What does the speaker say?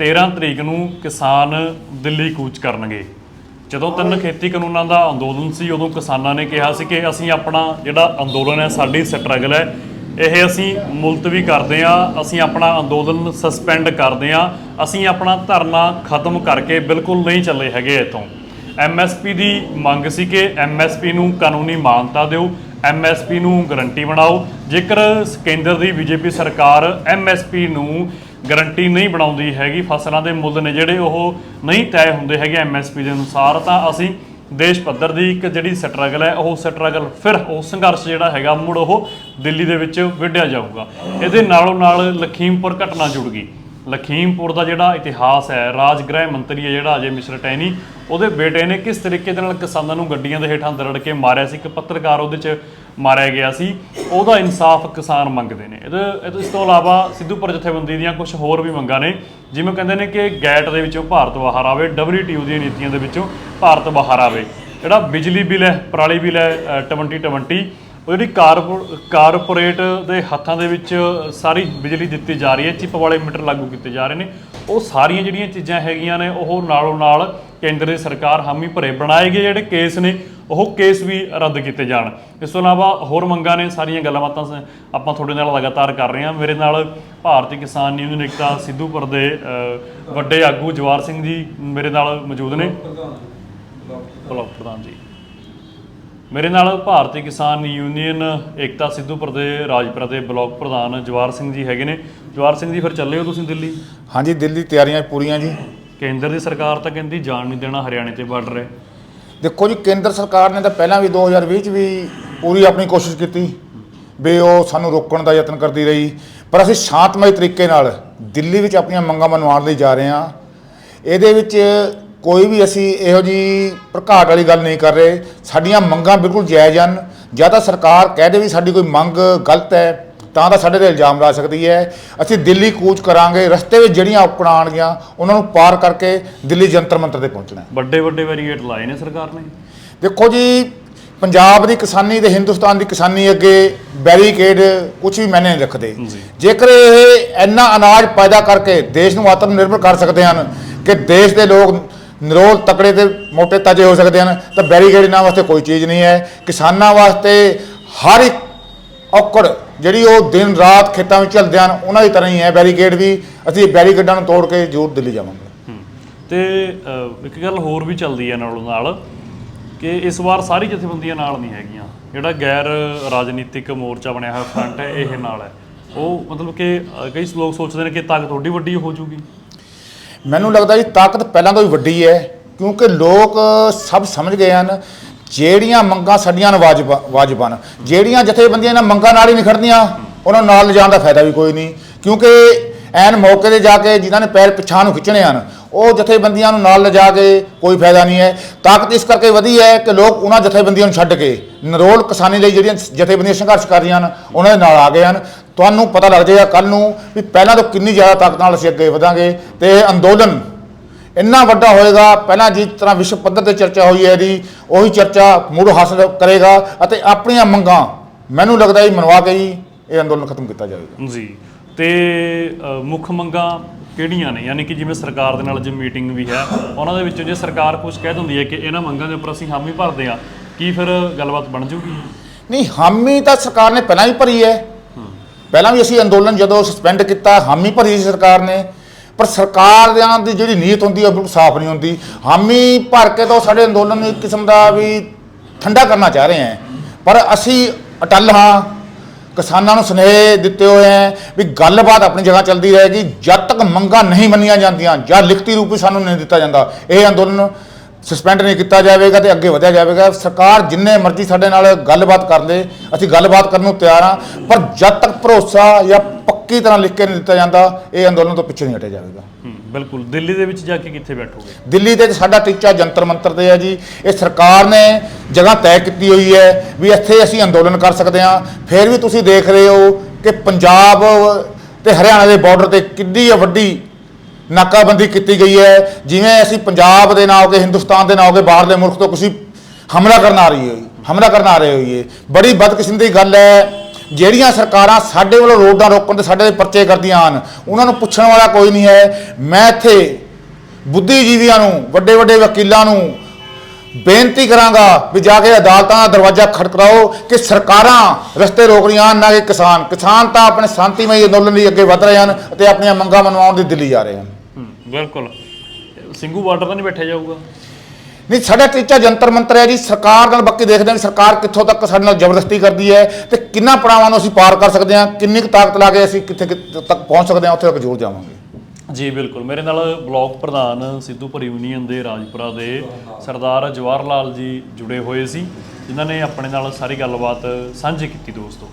13 ਤਰੀਕ ਨੂੰ ਕਿਸਾਨ ਦਿੱਲੀ ਕੂਚ ਕਰਨਗੇ। ਜਦੋਂ ਤਿੰਨ ਖੇਤੀ ਕਾਨੂੰਨਾਂ ਦਾ ਅੰਦੋਲਨ ਸੀ ਉਦੋਂ ਕਿਸਾਨਾਂ ਨੇ ਕਿਹਾ ਸੀ ਕਿ ਅਸੀਂ ਆਪਣਾ ਜਿਹੜਾ ਅੰਦੋਲਨ ਹੈ ਸਾਡੀ ਸਟਰਗਲ ਹੈ ਇਹ ਅਸੀਂ ਮੁਲਤਵੀ ਕਰਦੇ ਹਾਂ ਅਸੀਂ ਆਪਣਾ ਅੰਦੋਲਨ ਸਸਪੈਂਡ ਕਰਦੇ ਹਾਂ ਅਸੀਂ ਆਪਣਾ ਧਰਨਾ ਖਤਮ ਕਰਕੇ ਬਿਲਕੁਲ ਨਹੀਂ ਚੱਲੇ ਹੈਗੇ ਇੱਥੋਂ। ਐਮਐਸਪੀ ਦੀ ਮੰਗ ਸੀ ਕਿ ਐਮਐਸਪੀ ਨੂੰ ਕਾਨੂੰਨੀ ਮਾਨਤਾ ਦਿਓ ਐਮਐਸਪੀ ਨੂੰ ਗਰੰਟੀ ਬਣਾਓ। ਜੇਕਰ ਕੇਂਦਰ ਦੀ ਬੀਜੇਪੀ ਸਰਕਾਰ ਐਮਐਸਪੀ ਨੂੰ ਗਰੰਟੀ ਨਹੀਂ ਬਣਾਉਂਦੀ ਹੈਗੀ, ਫਸਲਾਂ ਦੇ ਮੁੱਲ ਨੇ ਜਿਹੜੇ ਉਹ ਨਹੀਂ ਤੈਅ ਹੁੰਦੇ ਹੈਗੇ ਐਮਐਸਪੀ ਦੇ ਅਨੁਸਾਰ, ਤਾਂ ਅਸੀਂ ਦੇਸ਼ ਪੱਧਰ ਦੀ ਇੱਕ ਜਿਹੜੀ ਸਟਰਗਲ ਹੈ, ਉਹ ਸਟਰਗਲ ਫਿਰ ਉਹ ਸੰਘਰਸ਼ ਜਿਹੜਾ ਹੈਗਾ, ਮੁੜ ਉਹ ਦਿੱਲੀ ਦੇ ਵਿੱਚ ਵਿੱਢਿਆ ਜਾਊਗਾ। ਇਹਦੇ ਨਾਲੋਂ ਨਾਲ ਲਖੀਮਪੁਰ ਘਟਨਾ ਜੁੜ ਗਈ। ਲਖੀਮਪੁਰ ਦਾ ਜਿਹੜਾ ਇਤਿਹਾਸ ਹੈ ਰਾਜ ਗ੍ਰਹਿ ਮੰਤਰੀ ਹੈ ਜਿਹੜਾ ਅਜੇ ਮਿਸ਼ਰ ਟੈਨੀ ਉਹਦੇ ਬੇਟੇ ਨੇ ਕਿਸ ਤਰੀਕੇ ਦੇ ਨਾਲ ਕਿਸਾਨਾਂ ਨੂੰ ਗੱਡੀਆਂ ਦੇ ਹੇਠਾਂ ਦਰੜ ਕੇ ਮਾਰਿਆ ਸੀ? ਇੱਕ ਪੱਤਰਕਾਰ ਉਹਦੇ 'ਚ ਮਾਰਿਆ ਗਿਆ ਸੀ। ਉਹਦਾ ਇਨਸਾਫ ਕਿਸਾਨ ਮੰਗਦੇ ਨੇ। ਇਹਦੇ ਇਹਦੇ- ਇਸ ਤੋਂ ਇਲਾਵਾ ਸਿੱਧੂਪੁਰ ਜਥੇਬੰਦੀ ਦੀਆਂ ਕੁਝ ਹੋਰ ਵੀ ਮੰਗਾਂ ਨੇ ਜਿਵੇਂ ਕਹਿੰਦੇ ਨੇ ਕਿ ਗੈਟ ਦੇ ਵਿੱਚੋਂ ਭਾਰਤ ਬਾਹਰ ਆਵੇ WTO ਦੀਆਂ ਨੀਤੀਆਂ ਦੇ ਵਿੱਚੋਂ ਭਾਰਤ ਬਾਹਰ ਆਵੇ। ਜਿਹੜਾ ਬਿਜਲੀ ਬਿੱਲ ਹੈ ਪਰਾਲੀ ਬਿੱਲ ਹੈ ਅ, 2020 ਉਹ ਜਿਹੜੀ ਕਾਰਪੋ- ਕਾਰਪੋਰੇਟ ਦੇ ਹੱਥਾਂ ਦੇ ਵਿੱਚ ਸਾਰੀ ਬਿਜਲੀ ਦਿੱਤੀ ਜਾ ਰਹੀ ਹੈ ਚਿੱਪ ਵਾਲੇ ਮੀਟਰ ਲਾਗੂ ਕੀਤੇ ਜਾ ਰਹੇ ਨੇ। ਉਹ ਸਾਰੀਆਂ ਜਿਹੜੀਆਂ ਚੀਜ਼ਾਂ ਹੈਗੀਆਂ ਨੇ ਉਹ ਨਾਲੋਂ ਨਾਲ ਕੇਂਦਰ ਦੀ ਸਰਕਾਰ ਹਾਮੀ ਭਰੇ ਬਣਾਏ ਗਏ ਜਿਹੜੇ ਕੇਸ ਨੇ ਉਹ ਕੇਸ ਵੀ ਰੱਦ ਕੀਤੇ ਜਾਣ। ਇਸ ਤੋਂ ਇਲਾਵਾ ਹੋਰ ਮੰਗਾਂ ਨੇ ਸਾਰੀਆਂ ਗੱਲਬਾਤਾਂ ਸ- ਆਪਾਂ ਤੁਹਾਡੇ ਨਾਲ ਲਗਾਤਾਰ ਕਰ ਰਹੇ ਹਾਂ। ਮੇਰੇ ਨਾਲ ਭਾਰਤੀ ਕਿਸਾਨ ਯੂਨੀਅਨ ਏਕਤਾ ਸਿੱਧੂਪੁਰ ਦੇ ਵੱਡੇ ਆਗੂ ਜਵਾਰ ਸਿੰਘ ਜੀ ਮੇਰੇ ਨਾਲ ਮੌਜੂਦ ਨੇ। ਬਲਾਕ ਪ੍ਰਧਾਨ ਜੀ। ਮੇਰੇ ਨਾਲ ਭਾਰਤੀ ਕਿਸਾਨ ਯੂਨੀਅਨ ਏਕਤਾ ਸਿੱਧੂਪੁਰ ਦੇ ਰਾਜਪੁਰਾ ਦੇ ਬਲਾਕ ਪ੍ਰਧਾਨ ਜਵਾਰ ਸਿੰਘ ਜੀ ਹੈਗੇ ਨੇ। ਜਵਾਰ ਸਿੰਘ ਜੀ ਫਿਰ ਚੱਲੇ ਹੋ ਤੁਸੀਂ ਦਿੱਲੀ? ਹਾਂਜੀ ਦਿੱਲੀ ਤਿਆਰੀਆਂ ਪੂਰੀਆਂ ਜੀ। ਕੇਂਦਰ ਦੀ ਸਰਕਾਰ ਤਾਂ ਕਹਿੰਦੀ ਜਾਣ ਨਹੀਂ ਦੇਣਾ ਹਰਿਆਣੇ ਤੇ ਬਾਰਡਰ ਹੈ ਦੇਖੋ ਜੀ ਕੇਂਦਰ ਸਰਕਾਰ ਨੇ ਤਾਂ ਪਹਿਲਾਂ ਵੀ 2020 ਚ ਵੀ ਪੂਰੀ ਆਪਣੀ ਕੋਸ਼ਿਸ਼ ਕੀਤੀ ਵੀ ਉਹ ਸਾਨੂੰ ਰੋਕਣ ਦਾ ਯਤਨ ਕਰਦੀ ਰਹੀ। ਪਰ ਅਸੀਂ ਸ਼ਾਂਤਮਈ ਤਰੀਕੇ ਨਾਲ ਦਿੱਲੀ ਵਿੱਚ ਆਪਣੀਆਂ ਮੰਗਾਂ ਮਨਵਾਉਣ ਲਈ ਜਾ ਰਹੇ ਹਾਂ। ਇਹਦੇ ਵਿੱਚ ਕੋਈ ਵੀ ਅਸੀਂ ਇਹੋ ਜੀ ਪ੍ਰਘਾਟ ਵਾਲੀ ਗੱਲ ਨਹੀਂ ਕਰ ਰਹੇ। ਸਾਡੀਆਂ ਮੰਗਾਂ ਬਿਲਕੁਲ ਜਾਇਜ਼ ਹਨ। ਜਾਂ ਤਾਂ ਸਰਕਾਰ ਕਹਿ ਦੇ ਵੀ ਸਾਡੀ ਕੋਈ ਮੰਗ ਗਲਤ ਹੈ ਤਾਂ ਤਾਂ ਸਾਡੇ ਤੇ ਇਲਜ਼ਾਮ ਲਾ ਸਕਦੀ ਹੈ। ਅਸੀਂ ਦਿੱਲੀ ਕੂਚ ਕਰਾਂਗੇ ਰਸਤੇ ਵਿੱਚ ਜਿਹੜੀਆਂ ਔਕੜਾਂ ਆਉਣਗੀਆਂ ਉਹਨਾਂ ਨੂੰ ਪਾਰ ਕਰਕੇ ਦਿੱਲੀ ਜੰਤਰ ਮੰਤਰ ਤੇ ਪਹੁੰਚਣਾ ਹੈ। ਵੱਡੇ ਵੱਡੇ ਵੈਰੀਏਟ ਲਾਏ ਨੇ ਸਰਕਾਰ ਨੇ? ਦੇਖੋ ਜੀ ਪੰਜਾਬ ਦੀ ਕਿਸਾਨੀ ਤੇ ਹਿੰਦੁਸਤਾਨ ਦੀ ਕਿਸਾਨੀ ਅੱਗੇ ਬੈਰੀਕੇਡ ਕੁਝ ਵੀ ਮੈਨੇ ਨਹੀਂ ਰੱਖਦੇ। ਜੇਕਰ ਇਹ ਇੰਨਾ ਅਨਾਜ ਪੈਦਾ ਕਰਕੇ ਦੇਸ਼ ਨੂੰ ਆਤਮ ਨਿਰਭਰ ਕਰ ਸਕਦੇ ਹਨ ਕਿ ਦੇਸ਼ ਦੇ ਲੋਕ ਨਿਰੋਲ ਤਕੜੇ ਤੇ ਮੋਟੇ ਤਾਜੇ ਹੋ ਸਕਦੇ ਹਨ ਤਾਂ ਬੈਰੀਕੇਡ ਇਹਨਾਂ ਵਾਸਤੇ ਕੋਈ ਚੀਜ਼ ਨਹੀਂ ਹੈ। ਕਿਸਾਨਾਂ ਵਾਸਤੇ ਹਰ ਇੱਕ ਔਕੜ ਜਿਹੜੀ ਉਹ ਦਿਨ ਰਾਤ ਖੇਤਾਂ ਵਿੱਚ ਚੱਲਦੇ ਹਨ ਉਹਨਾਂ ਦੀ ਤਰ੍ਹਾਂ ਹੀ ਹੈ ਬੈਰੀਕੇਡ ਵੀ। ਅਸੀਂ ਬੈਰੀਕੇਡਾਂ ਨੂੰ ਤੋੜ ਕੇ ਜ਼ਰੂਰ ਦਿੱਲੀ ਜਾਵਾਂਗੇ। ਹੂੰ। ਤੇ ਅ, ਇੱਕ ਗੱਲ ਹੋਰ ਵੀ ਚੱਲਦੀ ਹੈ ਨਾਲੋਂ ਨਾਲ ਕਿ ਇਸ ਵਾਰ ਸਾਰੀ ਜਥੇਬੰਦੀਆਂ ਨਾਲ ਨਹੀਂ ਹੈਗੀਆਂ। ਜਿਹੜਾ ਗੈਰ ਰਾਜਨੀਤਿਕ ਮੋਰਚਾ ਬਣਿਆ ਹੋਇਆ ਫਰੰਟ ਹੈ ਇਹ ਨਾਲ ਹੈ। ਉਹ ਮਤਲਬ ਕਿ ਅ, ਕਈ ਲੋਕ ਸੋਚਦੇ ਨੇ ਕਿ ਤਾਕਤ ਤੁਹਾਡੀ ਵੱਡੀ ਹੋ ਜੂਗੀ। ਮੈਨੂੰ ਲੱਗਦਾ ਜੀ ਤਾਕਤ ਪਹਿਲਾਂ ਤੋਂ ਹੀ ਵੱਡੀ ਹੈ, ਕਿਉਂਕਿ ਲੋਕ ਸਭ ਸਮਝ ਗਏ ਹਨ ਜਿਹੜੀਆਂ ਮੰਗਾਂ ਸਾਡੀਆਂ ਵਾਜਬ ਵਾਜਬ ਹਨ। ਜਿਹੜੀਆਂ ਜਥੇਬੰਦੀਆਂ ਇਹਨਾਂ ਮੰਗਾਂ ਨਾਲ ਹੀ ਨਹੀਂ ਖੜਦੀਆਂ ਉਹਨਾਂ ਨੂੰ ਨਾਲ ਲਿਜਾਣ ਦਾ ਫਾਇਦਾ ਵੀ ਕੋਈ ਨਹੀਂ। ਕਿਉਂਕਿ ਐਨ ਮੌਕੇ ਤੇ ਜਾ ਕੇ ਜਿਨ੍ਹਾਂ ਨੇ ਪੈਰ ਪਿਛਾਂ ਨੂੰ ਖਿੱਚਣੇ ਹਨ ਉਹ ਜਥੇਬੰਦੀਆਂ ਨੂੰ ਨਾਲ ਲਿਜਾ ਕੇ ਕੋਈ ਫਾਇਦਾ ਨਹੀਂ ਹੈ। ਤਾਕਤ ਇਸ ਕਰਕੇ ਵਧੀ ਹੈ ਕਿ ਲੋਕ ਉਹਨਾਂ ਜਥੇਬੰਦੀਆਂ ਨੂੰ ਛੱਡ ਕੇ ਨਰੋਲ ਕਿਸਾਨੀ ਲਈ ਜਿਹੜੀਆਂ ਜਥੇਬੰਦੀਆਂ ਸੰਘਰਸ਼ ਕਰ ਰਹੀਆਂ ਹਨ, ਉਹਨਾਂ ਦੇ ਨਾਲ ਆ ਗਏ ਹਨ। ਤੁਹਾਨੂੰ ਪਤਾ ਲੱਗ ਜਾਏਗਾ ਕੱਲ ਨੂੰ ਵੀ ਪਹਿਲਾਂ ਤੋਂ ਕਿੰਨੀ ਜ਼ਿਆਦਾ ਤਾਕਤ ਨਾਲ ਅਸੀਂ ਅੱਗੇ ਵਧਾਂਗੇ ਤੇ ਅੰਦੋਲਨ ਇੰਨਾ ਵੱਡਾ ਹੋਏਗਾ, ਪਹਿਲਾਂ ਜਿਸ ਤਰ੍ਹਾਂ ਵਿਸ਼ਵ ਪੱਧਰ ਤੇ ਚਰਚਾ ਹੋਈ ਹੈ ਦੀ ਉਹੀ ਚਰਚਾ ਮੁੜ ਹਾਸਲ ਕਰੇਗਾ ਅਤੇ ਆਪਣੀਆਂ ਮੰਗਾਂ ਮੈਨੂੰ ਲੱਗਦਾ ਹੈ ਮਨਵਾ ਕੇ ਹੀ ਇਹ ਅੰਦੋਲਨ ਖਤਮ ਕੀਤਾ ਜਾਵੇਗਾ। ਜੀ, ਤੇ ਮੁੱਖ ਮੰਗਾਂ ਕਿਹੜੀਆਂ ਨੇ? ਯਾਨੀ ਕਿ ਜਿਵੇਂ ਸਰਕਾਰ ਦੇ ਨਾਲ ਜੇ ਮੀਟਿੰਗ ਵੀ ਹੈ, ਉਹਨਾਂ ਦੇ ਵਿੱਚੋਂ ਜੇ ਸਰਕਾਰ ਕੁਝ ਕਹਿ ਦਿੰਦੀ ਹੈ ਕਿ ਇਹਨਾਂ ਮੰਗਾਂ ਦੇ ਉੱਪਰ ਅਸੀਂ ਹਾਮੀ ਭਰਦੇ ਆ ਕੀ ਫਿਰ ਗੱਲਬਾਤ ਬਣ ਜੂਗੀ? ਨਹੀਂ, ਹਾਮੀ ਤਾਂ ਸਰਕਾਰ ਨੇ ਪਹਿਲਾਂ ਹੀ ਭਰੀ ਹੈ। ਪਹਿਲਾਂ ਵੀ ਅਸੀਂ ਅੰਦੋਲਨ ਜਦੋਂ ਸਸਪੈਂਡ ਕੀਤਾ, ਹਾਮੀ ਭਰੀ ਸੀ ਸਰਕਾਰ ਨੇ। ਪਰ ਸਰਕਾਰ ਦੀ ਜਿਹੜੀ ਨੀਅਤ ਹੁੰਦੀ ਉਹ ਬਿਲਕੁਲ ਸਾਫ਼ ਨਹੀਂ ਹੁੰਦੀ। ਹਾਮੀ ਭਰ ਕੇ ਤਾਂ ਸਾਡੇ ਅੰਦੋਲਨ ਨੂੰ ਇੱਕ ਕਿਸਮ ਦਾ ਵੀ ਠੰਡਾ ਕਰਨਾ ਚਾਹ ਰਹੇ ਹਾਂ। ਪਰ ਅਸੀਂ ਅਟੱਲ ਹਾਂ। ਕਿਸਾਨਾਂ ਨੂੰ ਸੁਨੇਹੇ ਦਿੱਤੇ ਹੋਏ ਹੈ ਵੀ ਗੱਲਬਾਤ ਆਪਣੀ ਜਗ੍ਹਾ ਚੱਲਦੀ ਰਹੇਗੀ, ਜਦ ਤੱਕ ਮੰਗਾਂ ਨਹੀਂ ਮੰਨੀਆਂ ਜਾਂਦੀਆਂ ਜਾਂ ਲਿਖਤੀ ਰੂਪ ਵਿੱਚ ਸਾਨੂੰ ਨਹੀਂ ਦਿੱਤਾ ਜਾਂਦਾ, ਇਹ ਅੰਦੋਲਨ ਸਸਪੈਂਡ ਨਹੀਂ ਕੀਤਾ ਜਾਵੇਗਾ ਤੇ ਅੱਗੇ ਵਧਿਆ ਜਾਵੇਗਾ। ਸਰਕਾਰ ਜਿੰਨੇ ਮਰਜ਼ੀ ਸਾਡੇ ਨਾਲ ਗੱਲਬਾਤ ਕਰ ਲੇ ਅਸੀਂ ਗੱਲਬਾਤ ਕਰਨ ਨੂੰ ਤਿਆਰ ਹਾਂ, ਪਰ ਜਦ ਤੱਕ ਭਰੋਸਾ ਜਾਂ ਪੱਕੀ ਤਰ੍ਹਾਂ ਲਿਖ ਕੇ ਨਹੀਂ ਦਿੱਤਾ ਜਾਂਦਾ, ਇਹ ਅੰਦੋਲਨ ਤੋਂ ਪਿੱਛੇ ਨਹੀਂ ਹਟਿਆ ਜਾਵੇਗਾ। ਬਿਲਕੁਲ, ਦਿੱਲੀ ਦੇ ਵਿੱਚ ਜਾ ਕੇ ਕਿੱਥੇ ਬੈਠੋਗੇ? ਦਿੱਲੀ ਦੇ ਸਾਡਾ ਟੀਚਾ ਜੰਤਰ ਮੰਤਰ ਤੇ ਹੈ ਜੀ। ਇਹ ਸਰਕਾਰ ਨੇ ਜਗ੍ਹਾ ਤੈਅ ਕੀਤੀ ਹੋਈ ਹੈ ਵੀ ਇੱਥੇ ਅਸੀਂ ਅੰਦੋਲਨ ਕਰ ਸਕਦੇ ਹਾਂ। ਫਿਰ ਵੀ ਤੁਸੀਂ ਦੇਖ ਰਹੇ ਹੋ ਕਿ ਪੰਜਾਬ ਤੇ ਹਰਿਆਣਾ ਦੇ ਬਾਰਡਰ ਤੇ ਕਿੰਨੀ ਵੱਡੀ ਨਾਕਾਬੰਦੀ ਕੀਤੀ ਗਈ ਹੈ। ਜਿਵੇਂ ਅਸੀਂ ਪੰਜਾਬ ਦੇ ਨਾ ਹੋ ਕੇ ਹਿੰਦੁਸਤਾਨ ਦੇ ਨਾ ਹੋ ਕੇ ਬਾਹਰਲੇ ਮੁਲਕ ਤੋਂ ਕਿਸੇ ਹਮਲਾ ਕਰਨ ਆ ਰਹੀ ਹੈ ਹਮਲਾ ਕਰਨ ਆ ਰਹੇ ਹੋਈਏ। ਬੜੀ ਬਦਕਿਸਮਤੀ ਦੀ ਗੱਲ ਹੈ। ਜਿਹੜੀਆਂ ਸਰਕਾਰਾਂ ਸਾਡੇ ਵੱਲੋਂ ਰੋਡਾਂ ਰੋਕਣ ਤੇ ਸਾਡੇ ਤੇ ਪਰਚੇ ਕਰਦੀਆਂ ਹਨ, ਉਹਨਾਂ ਨੂੰ ਪੁੱਛਣ ਵਾਲਾ ਕੋਈ ਨਹੀਂ ਹੈ। ਮੈਂ ਇੱਥੇ ਬੁੱਧੀਜੀਵੀਆਂ ਨੂੰ ਵੱਡੇ ਵੱਡੇ ਵਕੀਲਾਂ ਨੂੰ ਬੇਨਤੀ ਕਰਾਂਗਾ ਵੀ ਜਾ ਕੇ ਅਦਾਲਤਾਂ ਦਾ ਦਰਵਾਜ਼ਾ ਖੜਕਰਾਓ ਕਿ ਸਰਕਾਰਾਂ ਰਸਤੇ ਰੋਕ ਰਹੀਆਂ ਹਨ, ਨਾ ਕਿ ਕਿਸਾਨ। ਕਿਸਾਨ ਤਾਂ ਆਪਣੇ ਸ਼ਾਂਤੀਮਈ ਅੰਦੋਲਨ ਲਈ ਅੱਗੇ ਵਧ ਰਹੇ ਹਨ ਅਤੇ ਆਪਣੀਆਂ ਮੰਗਾਂ ਮਨਵਾਉਣ ਦੀ ਦਿੱਲੀ ਜਾ ਰਹੇ ਹਨ। ਬਿਲਕੁਲ। ਸਿੰਘੂ ਬਾਰਡਰ ਤਾਂ ਨਹੀਂ ਬੈਠਿਆ ਜਾਊਗਾ। ਨਹੀਂ ਸਾਡਾ ਟੀਚਾ ਜੰਤਰ ਮੰਤਰ ਹੈ ਜੀ, ਸਰਕਾਰ ਨਾਲ ਬੱਕੀ ਦੇਖਦੇ ਹਾਂ ਕਿ ਸਰਕਾਰ ਕਿੱਥੋਂ ਤੱਕ ਸਾਡੇ ਨਾਲ ਜ਼ਬਰਦਸਤੀ ਕਰਦੀ ਹੈ ਤੇ ਕਿੰਨਾ ਪੜਾਵਾਂ ਨੂੰ ਅਸੀਂ ਪਾਰ ਕਰ ਸਕਦੇ ਹਾਂ, ਕਿੰਨੀ ਕੁ ਤਾਕਤ ਲਾ ਕੇ ਅਸੀਂ ਕਿੱਥੇ ਕਿੱਥੇ ਤੱਕ ਪਹੁੰਚ ਸਕਦੇ ਹਾਂ, ਉੱਥੇ ਤੱਕ ਜ਼ੋਰ ਜਾਵਾਂਗੇ। ਜੀ, ਬਿਲਕੁਲ। ਮੇਰੇ ਨਾਲ ਬਲਾਕ ਪ੍ਰਧਾਨ ਸਿੱਧੂਪੁਰ ਯੂਨੀਅਨ ਦੇ ਰਾਜਪੁਰਾ ਦੇ ਸਰਦਾਰ ਜਵਾਹਰ ਲਾਲ ਜੀ ਜੁੜੇ ਹੋਏ ਸੀ, ਜਿਨ੍ਹਾਂ ਨੇ ਆਪਣੇ ਨਾਲ ਸਾਰੀ ਗੱਲਬਾਤ ਸਾਂਝੀ ਕੀਤੀ ਦੋਸਤੋ।